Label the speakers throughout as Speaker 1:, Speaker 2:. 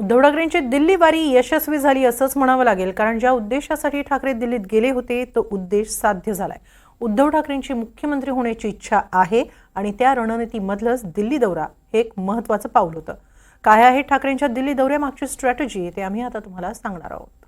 Speaker 1: उद्धव ठाकरेंची दिल्ली वारी यशस्वी झाली असंच म्हणावं लागेल कारण ज्या उद्देशासाठी ठाकरे दिल्लीत गेले होते तो उद्देश साध्य झालाय. उद्धव ठाकरेंची मुख्यमंत्री होण्याची इच्छा आहे आणि त्या रणनीतीमधलंच दिल्ली दौरा हे एक महत्त्वाचं पाऊल होतं. काय आहे ठाकरेंच्या दिल्ली दौऱ्यामागची स्ट्रॅटेजी ते आम्ही आता तुम्हाला सांगणार आहोत.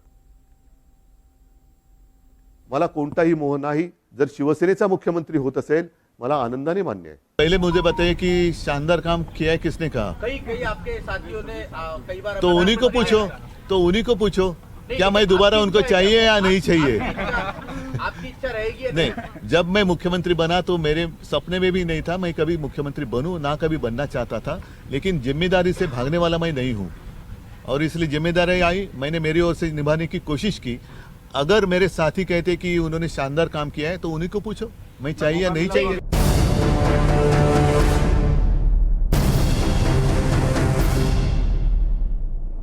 Speaker 2: मला कोणताही मोह नाही. जर शिवसेनेचा मुख्यमंत्री होत असेल मला आनंदाने मान्य आहे.
Speaker 3: पहले मुझे बताइए कि शानदार काम किया है किसने कहा?
Speaker 4: कई कई आपके साथियों ने आ, कई बार
Speaker 3: तो उन्हीं को पूछो तो उन्हीं को पूछो क्या मैं दोबारा उनको चाहिए या नहीं चाहिए?
Speaker 4: आपकी इच्छा रहेगी या
Speaker 3: नहीं? जब मैं मुख्यमंत्री बना तो मेरे सपने में भी नहीं था मैं कभी मुख्यमंत्री बनूं ना कभी बनना चाहता था लेकिन ज़िम्मेदारी से भागने वाला मैं नहीं हूँ। और इसलिए ज़िम्मेदारी आई मैंने मेरी ओर से निभाने की कोशिश की। अगर मेरे साथी कहते कि उन्होंने शानदार काम किया है तो उन्हीं को पूछो। मैं चाहिए नहीं चाहिए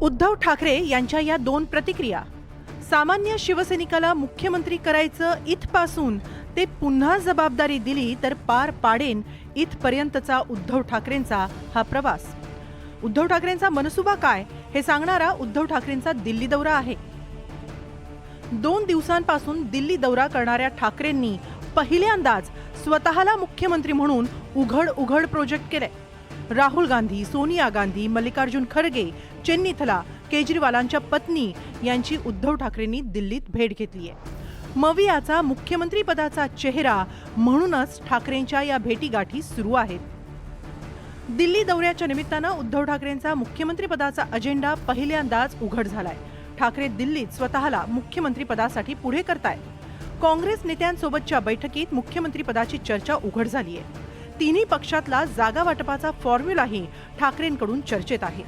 Speaker 5: उद्धव ठाकरे यांच्या या दोन प्रतिक्रिया. सामान्य शिवसैनिकाला मुख्यमंत्री करायचं इथपासून ते पुन्हा जबाबदारी दिली तर पार पाडेन इथपर्यंतचा उद्धव ठाकरेंचा हा प्रवास. उद्धव ठाकरेंचा मनसुबा काय हे सांगणारा उद्धव ठाकरेंचा दिल्ली दौरा आहे. दोन दिवसांपासून दिल्ली दौरा करणाऱ्या ठाकरेंनी पहिल्यांदाच स्वतःला मुख्यमंत्री म्हणून उघड उघड प्रोजेक्ट केलंय. राहुल गांधी सोनिया गांधी मल्लिकार्जुन खरगे चेन्नीथला केजरीवालांच्या पत्नी यांची उद्धव ठाकरेंनी दिल्लीत भेट घेतली आहे. मवियाचा मुख्यमंत्री पदाचा चेहरा म्हणूनच ठाकरेंच्या या भेटीगाठी सुरू आहेत. दिल्ली दौऱ्याच्या निमित्तानं उद्धव ठाकरेंचा मुख्यमंत्री पदाचा अजेंडा पहिल्यांदाच उघड झालाय. ठाकरे दिल्लीत स्वतःला मुख्यमंत्री पदासाठी पुढे करतायत. काँग्रेस नेत्यांसोबतच्या बैठकीत मुख्यमंत्री पदाची चर्चा उघड झाली आहे. तिन्ही पक्षातला जागा वाटपाचा फॉर्म्युलाही ठाकरेंकडून चर्चेत आहे.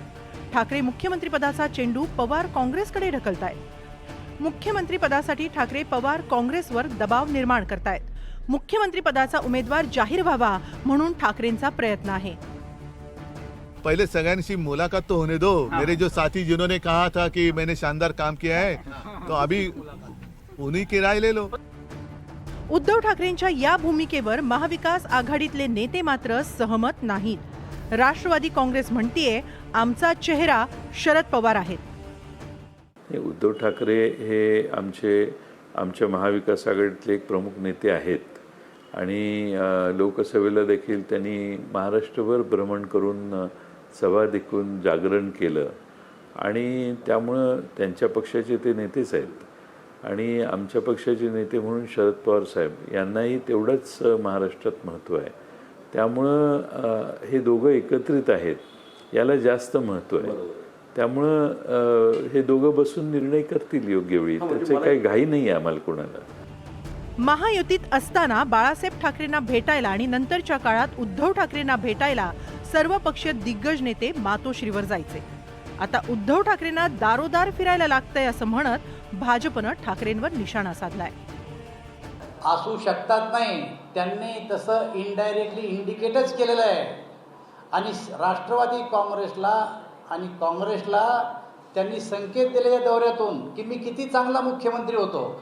Speaker 5: ठाकरे मुख्यमंत्री पदाचा चेंडू पवार काँग्रेसकडे ढकलतायत. मुख्यमंत्री पदासाठी ठाकरे पवार काँग्रेसवर दबाव निर्माण करतायत. मुख्यमंत्री पदाचा उमेदवार जाहीर व्हावा म्हणून ठाकरेंचा प्रयत्न आहे.
Speaker 3: पहले सगैन मुलाकात तो होने दो. मेरे जो साथी जिन्होंने कहा था कि मैंने शानदार काम किया है. तो अभी उन्हीं की राय ले लो
Speaker 5: उद्धव ठाकरेंच्या या भूमिकेवर महाविकास आघाडीतले नेते मात्र सहमत नाहीत. राष्ट्रवादी काँग्रेस म्हणतीये आमचा चेहरा शरद पवार आहेत.
Speaker 6: हे उद्धव ठाकरे हे आमचे आमच्या महाविकास आघाडीतले एक प्रमुख नेते आहेत. आणि लोकसभेला देखील त्यांनी महाराष्ट्रभर भ्रमण करून सभा देखून जागरण केलं. आणि त्यामुळं त्यांच्या पक्षाचे ते नेतेच आहेत. आणि आमच्या पक्षाचे नेते म्हणून शरद पवार साहेब यांनाही तेवढंच महाराष्ट्रात महत्त्व आहे. त्यामुळं हे दोघं एकत्रित आहेत याला जास्त महत्त्व आहे. त्यामुळं हे दोघं बसून निर्णय करतील योग्य वेळी. त्याचे काही घाई नाही आहे आम्हाला कोणाला.
Speaker 5: महायुतीत असताना बाळासाहेब ठाकरेंना भेटायला आणि नंतरच्या काळात उद्धव ठाकरेंना भेटायला सर्व पक्षीय दिग्गज नेते मातोश्रीवर जायचे. आता उद्धव ठाकरेंना दारोदार फिरायला लागतंय असं म्हणत भाजपनं ठाकरेंवर निशाणा साधलाय.
Speaker 4: असू शकतात नाही. त्यांनी तसं इनडायरेक्टली इंडिकेटच केलेलं आहे. आणि राष्ट्रवादी काँग्रेसला आणि काँग्रेसला त्यांनी संकेत दिलेल्या दौऱ्यातून की मी किती चांगला मुख्यमंत्री होतो.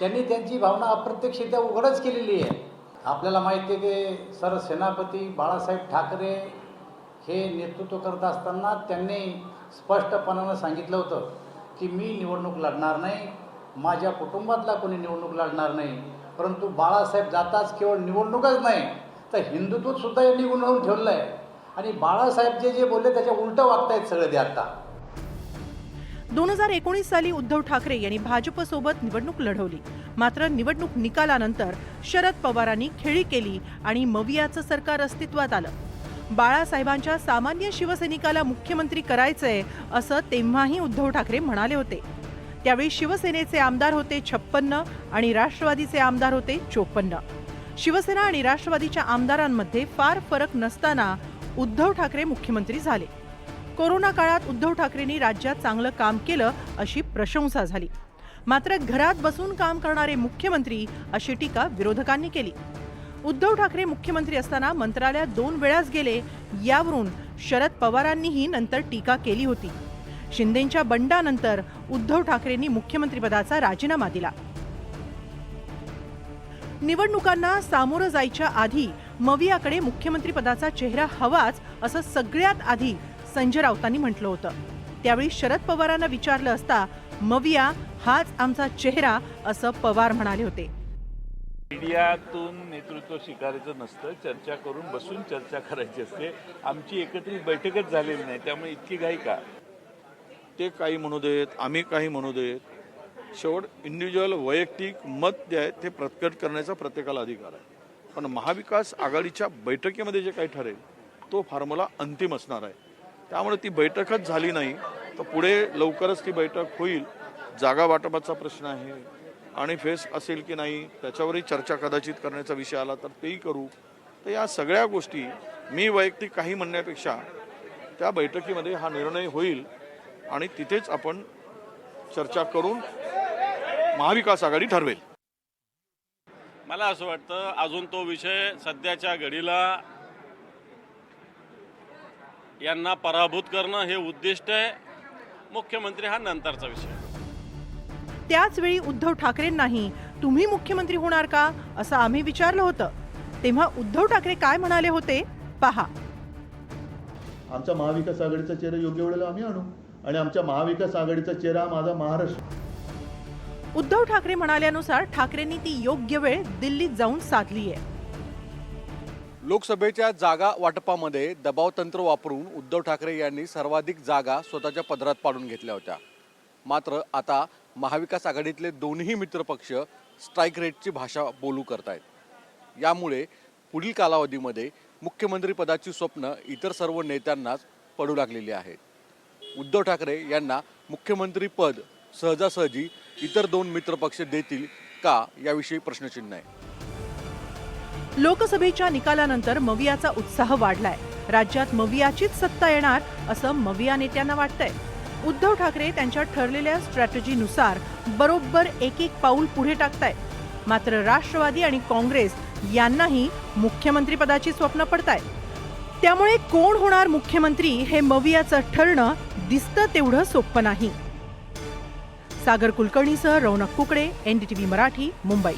Speaker 4: त्यांनी त्यांची भावना अप्रत्यक्षरित्या उघडच केलेली आहे. आपल्याला माहिती आहे की सर सेनापती बाळासाहेब ठाकरे हे नेतृत्व करत असताना त्यांनी स्पष्टपणानं सांगितलं होतं. की मी निवडणूक लढणार नाही माझ्या कुटुंबातला कोणी निवडणूक लढणार नाही परंतु बाळासाहेब जाताच केवळ निवडणूकच नाही तर हिंदुत्व सुद्धा यांनी गुंतवून ठेवलं आहे आणि बाळासाहेब जे जे बोलले त्याच्या उलटं वागतायत सगळे ते आता.
Speaker 5: दोन हजार एकोणीस साली उद्धव ठाकरे यांनी भाजपसोबत निवडणूक लढवली. मात्र निवडणूक निकालानंतर शरद पवारांनी खेळी केली आणि मवियाचं सरकार अस्तित्वात आलं. बाळासाहेबांच्या सामान्य शिवसैनिकाला मुख्यमंत्री करायचंय असं तेव्हाही उद्धव ठाकरे म्हणाले होते. त्यावेळी शिवसेनेचे आमदार होते छप्पन्न आणि राष्ट्रवादीचे आमदार होते चोपन्न. शिवसेना आणि राष्ट्रवादीच्या आमदारांमध्ये फार फरक नसताना उद्धव ठाकरे मुख्यमंत्री झाले. कोरोना काळात उद्धव ठाकरेंनी राज्यात चांगलं काम केलं अशी प्रशंसा झाली. मात्र घरात बसून काम करणारे मुख्यमंत्री अशी टीका विरोधकांनी केली. उद्धव ठाकरे मुख्यमंत्री असताना मंत्रालयात दोन वेळाच गेले यावरून शरद पवारांनीही नंतर टीका केली होती. शिंदेंच्या बंडानंतर उद्धव ठाकरेंनी मुख्यमंत्रीपदाचा राजीनामा दिला. निवडणुकांना सामोरं जायच्या आधी मवियाकडे मुख्यमंत्रीपदाचा चेहरा हवाच असं सगळ्यात आधी संजय राऊतांनी म्हटलं होतं. त्यावेळी शरद पवारांना विचारलं असता मविया हाच आमचा चेहरा असं पवार म्हणाले होते.
Speaker 7: मीडियातून नेतृत्व स्वीकारायचं नसतं चर्चा करून बसून चर्चा करायची असते. आमची एकत्रित बैठकच झालेली नाही त्यामुळे इतकी घाई का?
Speaker 8: ते काही म्हणू देत आम्ही काही म्हणू देत. शेवट इंडिव्हिज्युअल वैयक्तिक मत जे आहे ते प्रकट करण्याचा प्रत्येकाला अधिकार आहे. पण महाविकास आघाडीच्या बैठकीमध्ये जे काही ठरेल तो फॉर्म्युला अंतिम असणार आहे. त्यामुळे ती बैठकच झाली नाही तर पुढे लवकरच ती बैठक होईल. जागा वाटपाचा प्रश्न आहे. आणि फेस असेल की नाही त्याच्यावरही चर्चा कदाचित करण्याचा विषय आला तर तेही करू. तर या सगळ्या गोष्टी मी वैयक्तिक काही म्हणण्यापेक्षा त्या बैठकीमध्ये हा निर्णय होईल आणि तिथेच आपण चर्चा करून महाविकास आघाडी ठरवेल.
Speaker 9: मला असं वाटतं अजून तो विषय सध्याच्या घडीला यांना पराभूत करणं हे उद्दिष्ट आहे. मुख्यमंत्री हा नंतरचा विषय. आहे.
Speaker 5: त्याच वेळी उद्धव ठाकरेंनाही तुम्ही मुख्यमंत्री होणार का? असं आम्ही विचारलं होतं. तेव्हा उद्धव ठाकरे काय म्हणाले होते? पहा.
Speaker 3: आमचा महाविकास आघाडीचा चेहरा योग्य वेळेला आम्ही आणू आणि आमच्या महाविकास आघाडीचा चेहरा माझा महाराष्ट्र.
Speaker 5: उद्धव ठाकरे म्हणाल्यानुसार ठाकरेंनी ती योग्य वेळ दिल्लीत जाऊन साधली आहे.
Speaker 4: लोकसभेच्या जागा वाटपामध्ये दबाव तंत्र वापरून उद्धव ठाकरे यांनी सर्वाधिक जागा स्वतःच्या पदरात पाडून घेतल्या होत्या. मात्र आता महाविकास आघाडीतले दोन्ही मित्रपक्ष स्ट्राईक रेटची भाषा बोलू करतायत. यामुळे पुढील कालावधीमध्ये मुख्यमंत्रीपदाची स्वप्न इतर सर्व नेत्यांनाच पडू लागलेली आहेत उद्धव ठाकरे यांना मुख्यमंत्रीपद सहजासहजी इतर दोन मित्रपक्ष देतील का याविषयी प्रश्नचिन्ह आहे.
Speaker 5: लोकसभेच्या निकालानंतर मवियाचा उत्साह वाढलाय. राज्यात मवियाचीच सत्ता येणार असं मविया नेत्यांना वाटतंय. उद्धव ठाकरे त्यांच्या ठरलेल्या स्ट्रॅटेजीनुसार बरोबर एक एक पाऊल पुढे टाकतायत. मात्र राष्ट्रवादी आणि काँग्रेस यांनाही मुख्यमंत्रीपदाची स्वप्न पडतायत. त्यामुळे कोण होणार मुख्यमंत्री हे मवियाचं ठरणं दिसतं तेवढं सोपं नाही. सागर कुलकर्णीसह रौनक कुकडे एनडीटीव्ही मराठी मुंबई.